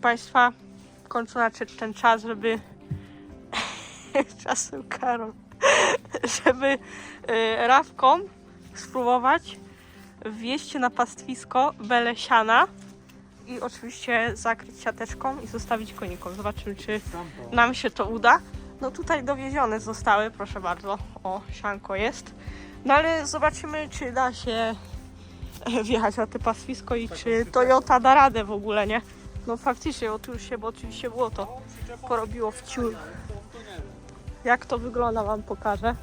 Państwa, w końcu nadszedł ten czas, żeby czasem Karol, żeby y, rawką spróbować wjeść na pastwisko Belesiana i oczywiście zakryć siateczką i zostawić konikom. Zobaczymy, czy nam się to uda. No tutaj dowiezione zostały, proszę bardzo. O, sianko jest. No ale zobaczymy, czy da się wjechać na te pastwisko i czy Toyota da radę w ogóle, nie? No faktycznie, już się, bo oczywiście było to porobiło w ciul. Jak to wygląda wam pokażę.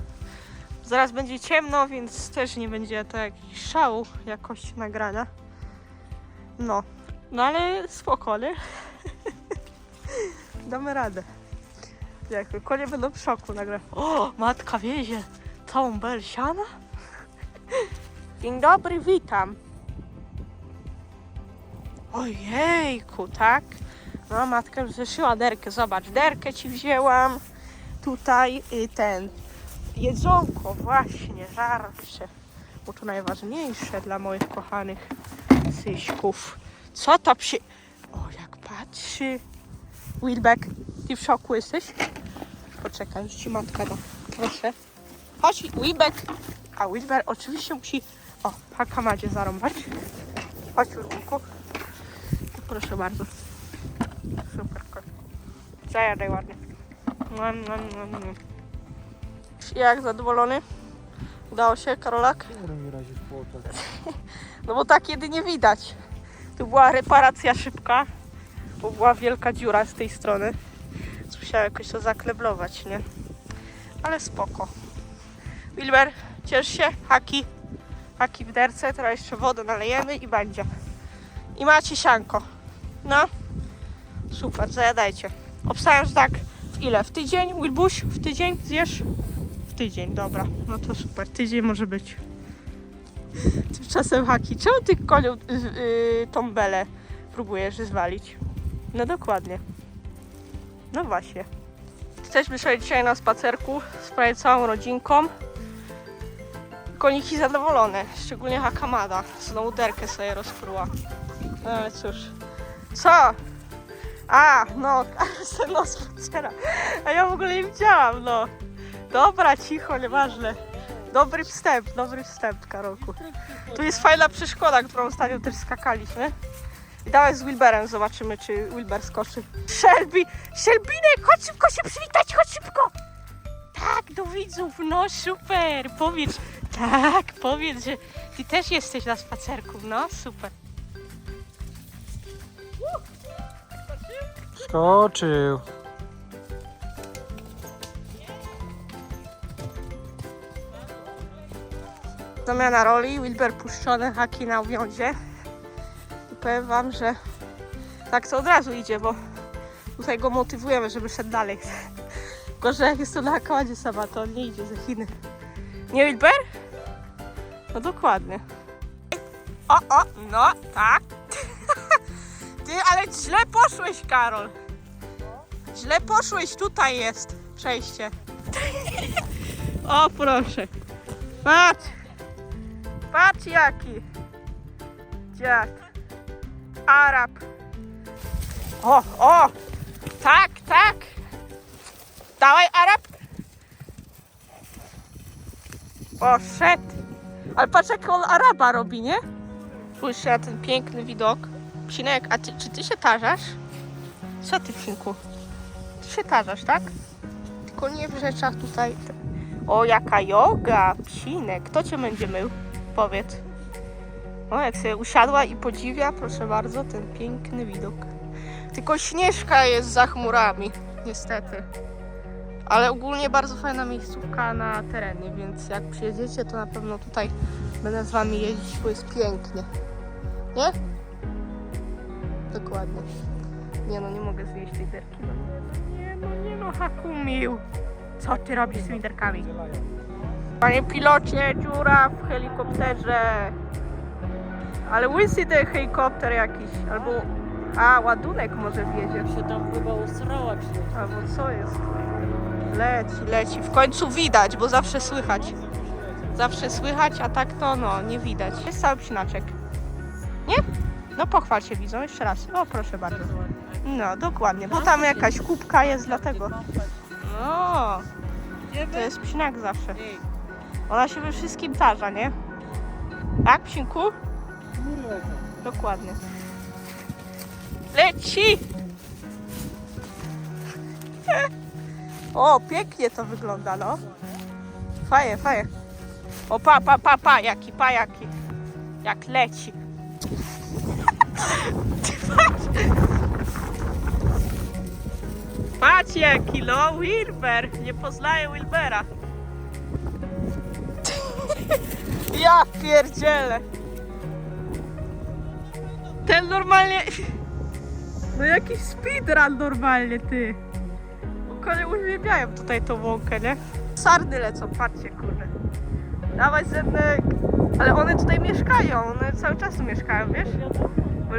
Zaraz będzie ciemno, więc też nie będzie to jakiś szał jakości nagrania. No, no ale spokojnie. Damy radę. Jak konie będą w szoku nagle. O, matka wiezie całą belsiana? Dzień dobry, witam. Ojejku, tak? No, matka już derkę. Zobacz, derkę ci wzięłam. Tutaj y, ten jedzonko, właśnie, żarcie. Bo to najważniejsze dla moich kochanych syśków. Co to przy... O, jak patrzy. Wilbeck, ty w szoku jesteś? Poczekaj, już ci matka da. Proszę. Chodź, Wilbeck. A Wilber oczywiście musi... O, hakamadzie zarąbać. Chodź, Wilbecku. Proszę bardzo. Super, kot. Zajadaj ładnie. Nom, nom, nom, nom. Jak zadowolony? Udało się, Karolak? No bo tak jedynie widać. Tu była reparacja szybka, bo była wielka dziura z tej strony. Więc Musiałem jakoś to zakleblować, nie? Ale spoko. Wilber, ciesz się, haki. Haki w derce, teraz jeszcze wodę nalejemy i będzie. I macie sianko. No. Super, zajadajcie. Obstawiam, tak w ile? W tydzień, Wilbuś? W tydzień zjesz? W tydzień, dobra. No to super, tydzień może być. Tymczasem haki, czemu ty konią y, y, tą belę próbujesz zwalić? No dokładnie. No właśnie. Jesteśmy sobie dzisiaj na spacerku z prawie całą rodzinką. Koniki zadowolone, szczególnie Hakamada. Znowu derkę sobie rozpruła. No ale cóż. Co? A, no, se nos spaciera. A ja w ogóle nie widziałam, no. Dobra, cicho, nieważne. Dobry wstęp, dobry wstęp, Karolku. Tu jest fajna przeszkoda, którą ostatnio też skakaliśmy. I dawaj z Wilberem zobaczymy, czy Wilber skoczy. Shelby! Shelbinek, chodź szybko się przywitać, chodź szybko! Tak, do widzów, no super! Powiedz, tak, powiedz, że ty też jesteś na spacerku, no super. Skoczył. Zamiana roli, Wilber puszczony, haki na uwiązie. I powiem wam, że tak to od razu idzie, bo tutaj go motywujemy, żeby szedł dalej. Tylko, że jak jest to na hakładzie sama, to on nie idzie ze Chiny. Nie Wilber? No dokładnie. O, o, no, tak. Ty, ale źle poszłeś, Karol. Źle poszłeś, tutaj jest przejście. O, proszę. Patrz. Patrz jaki. Dziad. Arab. O, o. Tak, tak. Dawaj Arab. Poszedł. Ale patrz jak on Araba robi, nie? Spójrz na ten piękny widok. Psinek, a ty, czy ty się tarzasz? Co ty, Psinku? Ty się tarzasz, tak? Tylko nie w rzeczach tutaj. O, jaka joga, Psinek. Kto cię będzie mył? Powiedz. O, jak sobie usiadła i podziwia, proszę bardzo, ten piękny widok. Tylko śnieżka jest za chmurami, niestety. Ale ogólnie bardzo fajna miejscówka na terenie, więc jak przyjedziecie, to na pewno tutaj będę z wami jeździć, bo jest pięknie. Nie? Dokładnie. Nie no, nie mogę zjeść tej derki. No. Nie no, nie no, Hakumił. Co ty robisz z tymi derkami? Panie pilocie, dziura w helikopterze. Ale łysy ten helikopter jakiś, albo... A, ładunek może wjedzie. się tam chyba usrała przecież. Albo co jest? Leci, leci. W końcu widać, bo zawsze słychać. Zawsze słychać, a tak to no, nie widać. Jest cały psinaczek. Nie? No pochwal się widzą, jeszcze raz. O, proszę bardzo. No, dokładnie, bo tam jakaś kubka jest, dlatego. O, to jest psinak zawsze. Ona się we wszystkim tarza, nie? Tak, psinku? Dokładnie. Leci! O, pięknie to wygląda, no. Faje, faje. O, pa, pa, pa, pa, jaki, pa, jaki. Jak leci. Patrz jaki, no, Wilber. Nie poznaję Wilbera. Ja pierdzielę. Ten normalnie... No jakiś speedrun normalnie, ty. Konie uwielbiają tutaj tą łąkę, nie? Sarny lecą, patrzcie, kurde. Dawaj Zenek. Ale one tutaj mieszkają, one cały czas tu mieszkają, wiesz?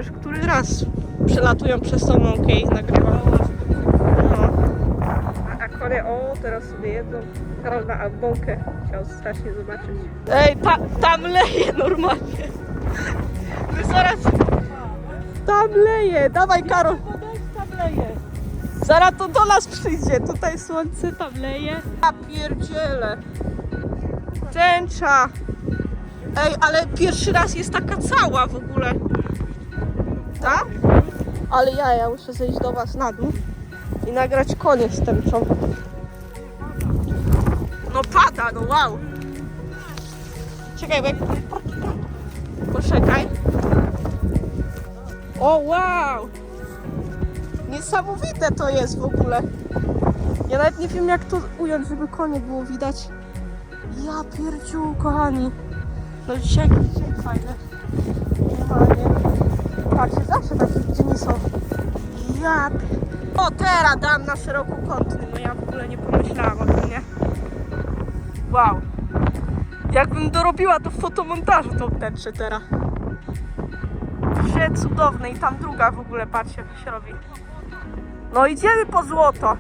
Który raz przelatują przez tą łąkę i nagrywam. No. A, a konie, o, teraz sobie jedzą. Karol na bąkę chciał strasznie zobaczyć. Ej, ta, tam leje normalnie. My zaraz... Tam leje, dawaj Karol. Tam leje. Zaraz to do nas przyjdzie. Tutaj słońce, tam leje. A pierdziele. Tęcza. Ej, ale pierwszy raz jest taka cała w ogóle. Tak? Ale ja, ja muszę zejść do was na dół i nagrać koniec z tęczą. No pada, no wow. Czekaj, bo jak... Poczekaj. O wow! Niesamowite to jest w ogóle. Ja nawet nie wiem jak to ująć, żeby konie było widać. Ja pierdziu, kochani. No dzisiaj, dzisiaj fajne. Normalnie. Zawsze są. Ja pi- O, teraz dam na szerokokątny. No ja w ogóle nie pomyślałam o tym, nie? Wow. Jakbym dorobiła to w fotomontażu tą tęczę teraz. Przecudowne i tam druga w ogóle, patrzcie, jak się robi. No idziemy po złoto.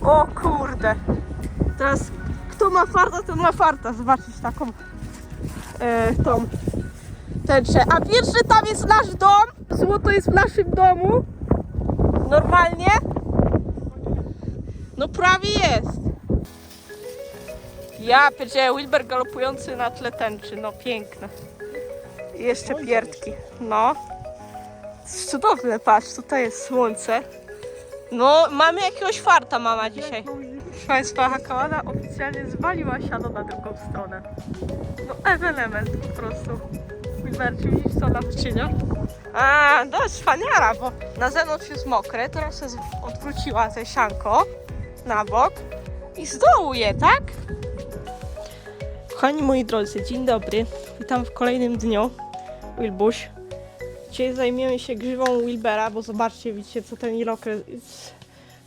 O kurde. Teraz kto ma farta, ten ma farta. Zobaczyć taką e, tą tęczę. A pierwszy tam jest nasz dom. Złoto jest w naszym domu. Normalnie. No prawie jest. Ja pierdzielę, Wilber galopujący na tle tęczy. No piękne. I jeszcze pierdki. No. Cudowne, patrz, tutaj jest słońce. No, mamy jakiegoś farta mama dzisiaj. Proszę Państwa, Hakałana oficjalnie zwaliła siano na drugą stronę. No, ewenement po prostu. Wilberci, widzisz co na wczynia? A, dość wspaniała, bo na zewnątrz jest mokre, teraz jest odwróciła te sianko na bok i z dołu je, tak? Kochani moi drodzy, dzień dobry. Witam w kolejnym dniu. Wilbuś. Dzisiaj zajmiemy się grzywą Wilbera, bo zobaczcie, widzicie, co ten irokez,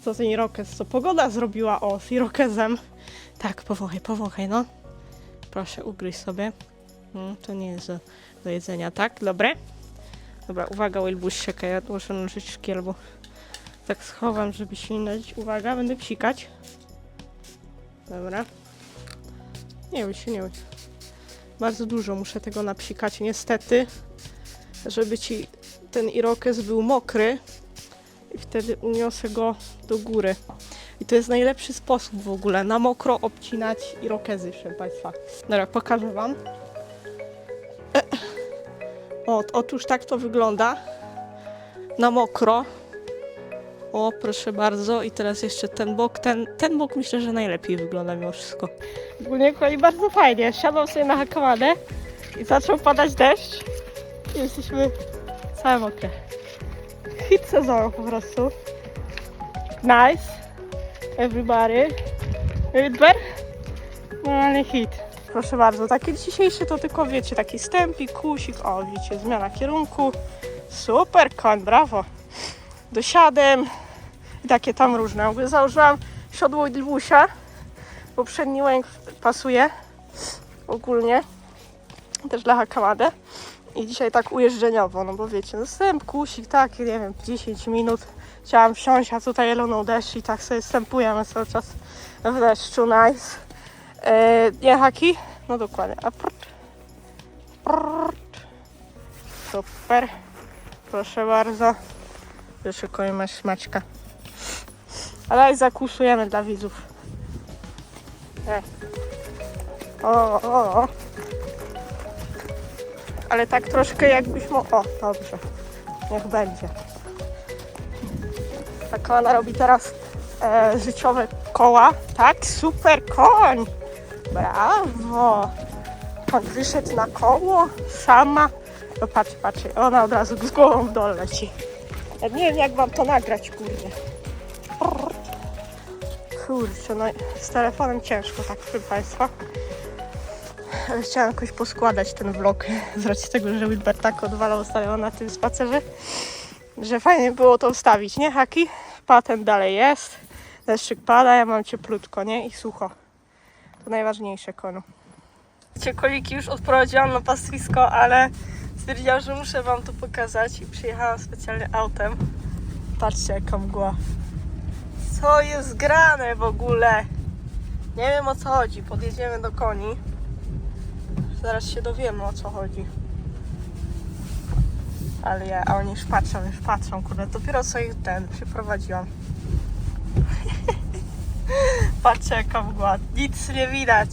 co ten irokez, co pogoda zrobiła o z irokezem. Tak, powąchaj, powąchaj, no. Proszę, ugryź sobie. Mm, to nie jest do, do jedzenia, tak? Dobre? Dobra, uwaga, Wilbuś, czekaj, ja muszę nożyczki albo tak schowam, żeby się nie nadzić. Uwaga, będę psikać. Dobra. Nie bój się, nie bój. Bardzo dużo muszę tego napsikać, niestety żeby ci ten irokez był mokry i wtedy uniosę go do góry. I to jest najlepszy sposób w ogóle na mokro obcinać irokezy, proszę Państwa. Dobra, pokażę Wam. Otóż tak to wygląda. Na mokro. O, proszę bardzo. I teraz jeszcze ten bok. Ten, ten bok myślę, że najlepiej wygląda mimo wszystko. Ogólnie kochani, bardzo fajnie. Siadam sobie na hakaładę i zaczął padać deszcz. I jesteśmy całe mokre. Hit sezonu po prostu. Nice. Everybody. Wilber? Normalny hit. Proszę bardzo, taki dzisiejszy to tylko wiecie, taki stępik, kusik, o widzicie, zmiana kierunku. Super, koń, brawo. Dosiadem i takie tam różne. W ogóle Założyłam siodło Dilbusia, bo przedni łęk pasuje ogólnie. Też dla Hakamadę. I dzisiaj tak ujeżdżeniowo, no bo wiecie, no kusik, tak, nie wiem, 10 minut. Chciałam wsiąść, a tutaj jeloną deszcz i tak sobie stępujemy cały czas w deszczu, nice. E, nie haki? No dokładnie. A prrt. Super. Proszę bardzo. Wyszukujemy smaczka. Ale i zakuszujemy dla widzów. E. O, o, o. Ale tak troszkę jakbyś mo... O, dobrze. Niech będzie. Tak ona robi teraz e, życiowe koła. Tak, super koń. Brawo. Pan wyszedł na koło sama. No patrz, patrz, ona od razu z głową w dole leci. Ja nie wiem jak wam to nagrać, kurde. Kurczę, no z telefonem ciężko, tak proszę Państwa. Ale Chciałam jakoś poskładać ten vlog z racji tego, że Wilbert tak odwalał ostatnio na tym spacerze, że fajnie było to wstawić, nie Haki? Patent dalej jest, deszczyk pada, ja mam cieplutko, nie? I sucho. Najważniejsze, konu. Koliki już odprowadziłam na pastwisko, ale stwierdziłam, że muszę wam to pokazać i przyjechałam specjalnie autem. Patrzcie jaka mgła. Co jest grane w ogóle? Nie wiem o co chodzi. Podjedziemy do koni. Zaraz się dowiemy o co chodzi. Ale ja, a oni już patrzą, już patrzą, kurde. Dopiero co ich ten przyprowadziłam. Patrzcie jaka mgła. Nic nie widać.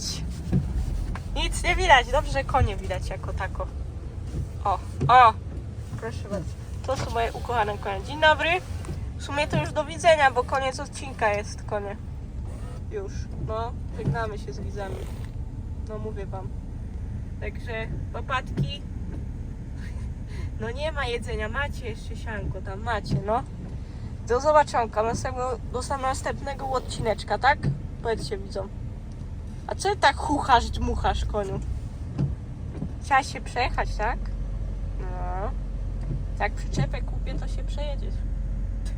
Nic nie widać. Dobrze, że konie widać jako tako. O, o. Proszę bardzo. To są moje ukochane konie. Dzień dobry. W sumie to już do widzenia, bo koniec odcinka jest, konie. Już. No, żegnamy się z widzami. No, mówię wam. Także, łopatki. No nie ma jedzenia, macie jeszcze sianko tam, macie, no. Do zobaczonka, następnego, do następnego odcineczka, tak? Powiedzcie widzom. A co tak chuchasz, dmuchasz, koniu? Trzeba się przejechać, tak? No. Jak przyczepę kupię, to się przejedziesz.